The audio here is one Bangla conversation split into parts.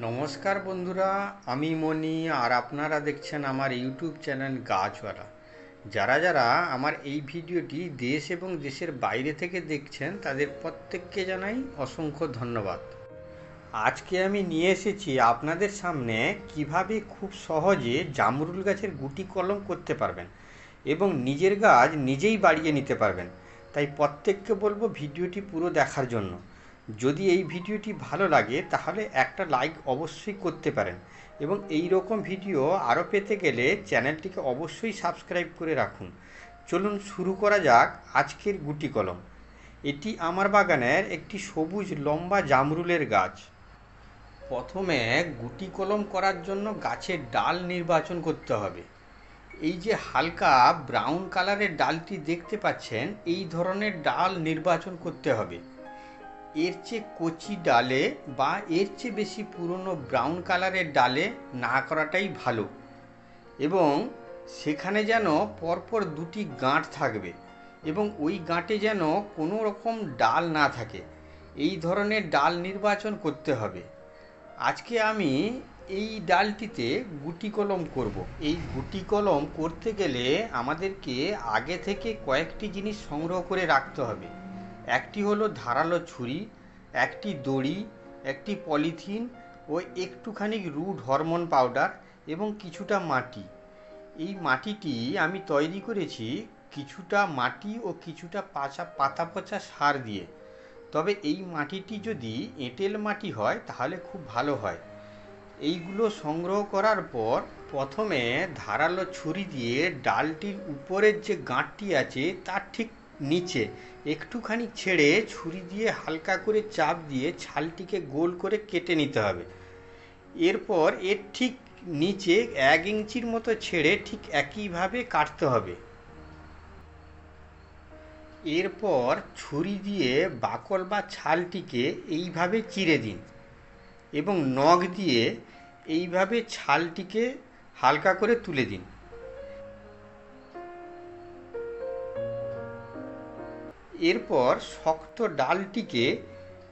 নমস্কার বন্ধুরা, আমি মনি আর আপনারা দেখছেন আমার ইউটিউব চ্যানেল গাছওয়ালা যারা যারা আমার এই ভিডিওটি দেশ এবং দেশের বাইরে থেকে দেখছেন, তাদের প্রত্যেককে জানাই অসংখ্য ধন্যবাদ। আজকে আমি নিয়ে এসেছি আপনাদের সামনে কীভাবে খুব সহজে জামরুল গাছের গুটি কলম করতে পারবেন এবং নিজের গাছ নিজেই বাড়িয়ে নিতে পারবেন। তাই প্রত্যেককে বলব ভিডিওটি পুরো দেখার জন্য। যদি এই ভিডিওটি ভালো লাগে, তাহলে একটা লাইক অবশ্যই করতে পারেন। এবং এই রকম ভিডিও আরও পেতে গেলে চ্যানেলটিকে অবশ্যই সাবস্ক্রাইব করে রাখুন। চলুন শুরু করা যাক আজকের গুটি কলম। এটি আমার বাগানের একটি সবুজ লম্বা জামরুলের গাছ। প্রথমে গুটি কলম করার জন্য গাছের ডাল নির্বাচন করতে হবে। এই যে হালকা ব্রাউন কালারের ডালটি দেখতে পাচ্ছেন, এই ধরনের ডাল নির্বাচন করতে হবে। এর চেয়ে কচি ডালে বা এর চেয়ে বেশি পুরনো ব্রাউন কালারের ডালে না করাটাই ভালো। এবং সেখানে যেন পরপর দুটি গাঁট থাকবে এবং ওই গাঁটে যেন কোনো রকম ডাল না থাকে। এই ধরনের ডাল নির্বাচন করতে হবে। আজকে আমি এই ডালটিতে গুটি কলম করব। এই গুটি কলম করতে গেলে আমাদেরকে আগে থেকে কয়েকটি জিনিস সংগ্রহ করে রাখতে হবে। একটি হলো ধারালো ছুরি, একটি দড়ি, একটি পলিথিন ও একটুখানি রুট হরমোন পাউডার এবং কিছুটা মাটি। এই মাটিটি আমি তৈরি করেছি কিছুটা মাটি ও কিছুটা পাচা, পাতা পচা সার দিয়ে। তবে এই মাটিটি যদি এঁটেল মাটি হয়, তাহলে খুব ভালো হয়। এইগুলো সংগ্রহ করার পর প্রথমে ধারালো ছুরি দিয়ে ডালটির উপরের যে গাঁটটি আছে, তার ঠিক নিচে। একটুখানি ছেড়ে ছুরি দিয়ে হালকা করে চাপ দিয়ে ছালটিকে গোল করে কেটে নিতে হবে। এরপর এর ঠিক নিচে এক ইঞ্চির মতো ছেড়ে ঠিক একইভাবে কাটতে হবে। এরপর ছুরি দিয়ে বাকল বা ছালটিকে এইভাবে চিরে দিন এবং নখ দিয়ে এইভাবে ছালটিকে হালকা করে তুলে দিন। এরপর শক্ত ডালটিকে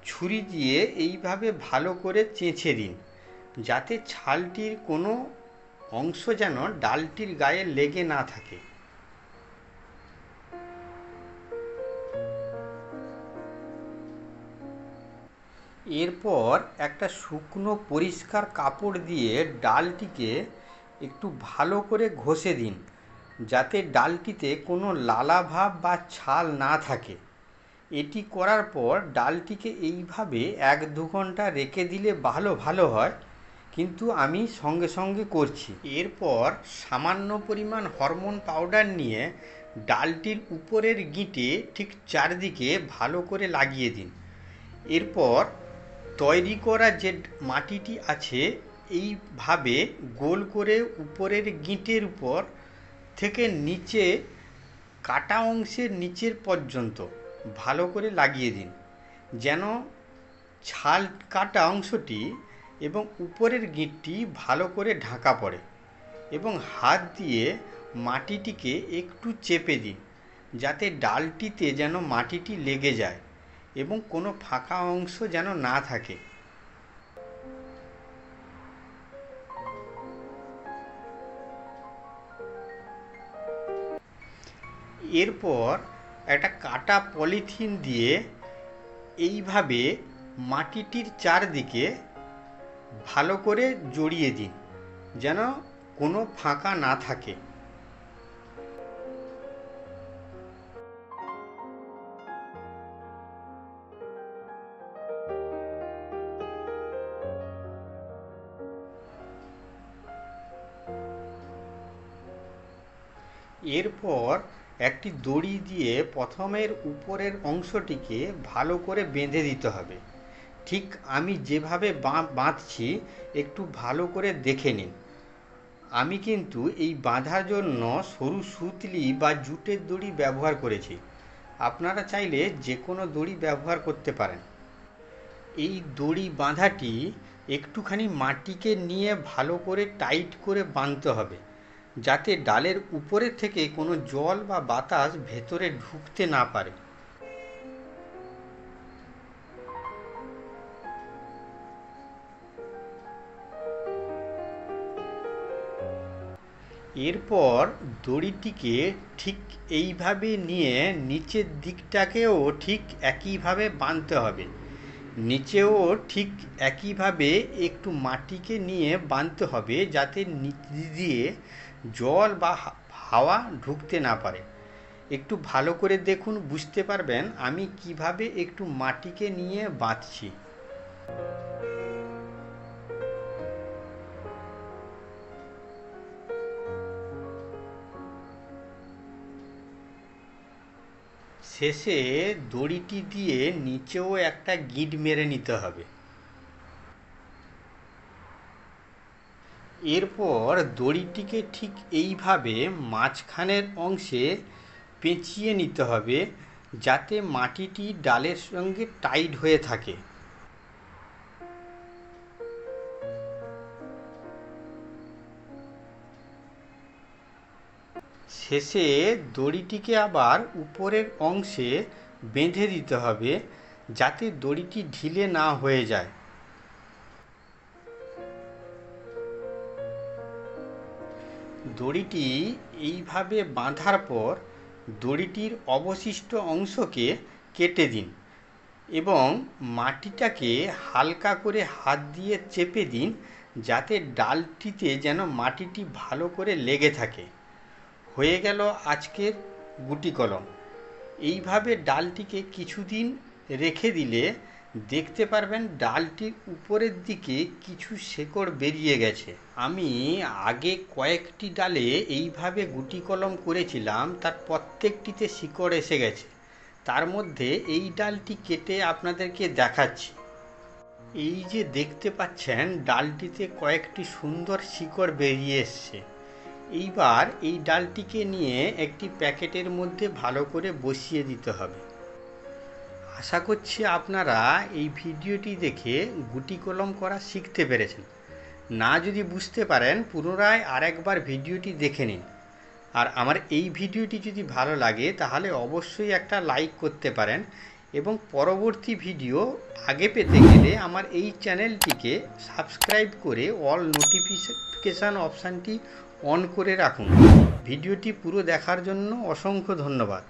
ছুরি দিয়ে এইভাবে ভালো করে চেঁচে দিন, যাতে ছালটির কোনো অংশ যেন ডালটির গায়ে লেগে না থাকে। এরপর একটা শুকনো পরিষ্কার কাপড় দিয়ে ডালটিকে একটু ভালো করে ঘষে দিন। যাতে ডালটিতে কোনো লালা লালাভাব বা ছাল না থাকে। এটি করার পর ডালটিকে এইভাবে এক দু ঘণ্টা রেখে দিলে ভালো ভালো হয়, কিন্তু আমি সঙ্গে সঙ্গে করছি। এরপর সামান্য পরিমাণ হরমোন পাউডার নিয়ে ডালটির উপরের গিঁটে ঠিক চারদিকে ভালো করে লাগিয়ে দিন। এরপর তৈরি করা যে মাটিটি আছে, এইভাবে গোল করে উপরের গিঁটের উপর থেকে নিচে কাটা অংশের নিচের পর্যন্ত ভালো করে লাগিয়ে দিন, যেন ছাল কাটা অংশটি এবং উপরের গিঁটটি ভালো করে ঢাকা পড়ে এবং হাত দিয়ে মাটিটিকে একটু চেপে দিন, যাতে ডালটিতে যেন মাটিটি লেগে যায় এবং কোনো ফাঁকা অংশ যেন না থাকে। এরপর একটা কাটা পলিথিন দিয়ে এইভাবে মাটিটির চারদিকে ভালো করে জড়িয়ে দিন, যেন কোনো ফাঁকা না থাকে। এরপর একটি দড়ি দিয়ে প্রথমের উপরের অংশটিকে ভালো করে বেঁধে দিতে হবে। ঠিক আমি যেভাবে বাঁধছি, একটু ভালো করে দেখে নিন। আমি কিন্তু এই বাঁধার জন্য সরু সুতলি বা জুটের দড়ি ব্যবহার করেছি। আপনারা চাইলে যে কোনো দড়ি ব্যবহার করতে পারেন। এই দড়ি বাঁধাটি একটুখানি মাটিকে নিয়ে ভালো করে টাইট করে বাঁধতে হবে। যাতে ডালের উপরে থেকে কোনো জল বা বাতাস ভেতরে ঢুকতে না পারে। এরপর দড়িটিকে ঠিক এইভাবে নিয়ে নিচের দিকটাকেও ঠিক একইভাবে বাঁধতে হবে। নিচেও ঠিক একইভাবে একটু মাটিকে নিয়ে বাঁধতে হবে যাতে নিচ দিয়ে জল বা হাওয়া ঢুকতে না পারে। একটু ভালো করে দেখুন, বুঝতে পারবেন আমি কীভাবে একটু মাটিকে নিয়ে বাঁধছি। শেষে দড়িটি দিয়ে নিচেও একটা গিট মেরে নিতে হবে। এরপর দড়িটিকে ঠিক এইভাবে মাঝখানের অংশে পেঁচিয়ে নিতে হবে যাতে মাটিটি ডালের সঙ্গে টাইট হয়ে থাকে। শেষে দড়িটিকে আবার উপরের অংশে বেঁধে দিতে হবে যাতে দড়িটি ঢিলে না হয়ে যায়। দড়িটি এইভাবে বাঁধার পর দড়িটির অবশিষ্ট অংশকে কেটে দিন এবং মাটিটাকে হালকা করে হাত দিয়ে চেপে দিন যাতে ডালটিতে যেন মাটিটি ভালো করে লেগে থাকে। হয়ে গেল আজকের গুটি কলম। এইভাবে ডালটিকে কিছুদিন রেখে দিলে দেখতে পারবেন ডালটির উপরের দিকে কিছু শেকড় বেরিয়ে গেছে। আমি আগে কয়েকটি ডালে এইভাবে গুটি কলম করেছিলাম, তার প্রত্যেকটিতে শিকড় এসে গেছে। তার মধ্যে এই ডালটি কেটে আপনাদেরকে দেখাচ্ছি। এই যে দেখতে পাচ্ছেন, ডালটিতে কয়েকটি সুন্দর শিকড় বেরিয়ে এসছে। এইবার এই ডালটিকে নিয়ে একটি প্যাকেটের মধ্যে ভালো করে বসিয়ে দিতে হবে। আশা করছি আপনারা এই ভিডিওটি দেখে গুটি কলম করা শিখতে পেরেছেন। না যদি বুঝতে পারেন, পুনরায় আরেকবার ভিডিওটি দেখে নিন। আর আমার এই ভিডিওটি যদি ভালো লাগে, তাহলে অবশ্যই একটা লাইক করতে পারেন এবং পরবর্তী ভিডিও আগে পেতে গেলে আমার এই চ্যানেলটিকে সাবস্ক্রাইব করে অল নোটিফিকেশান অপশানটি অন করে রাখুন। ভিডিওটি পুরো দেখার জন্য অসংখ্য ধন্যবাদ।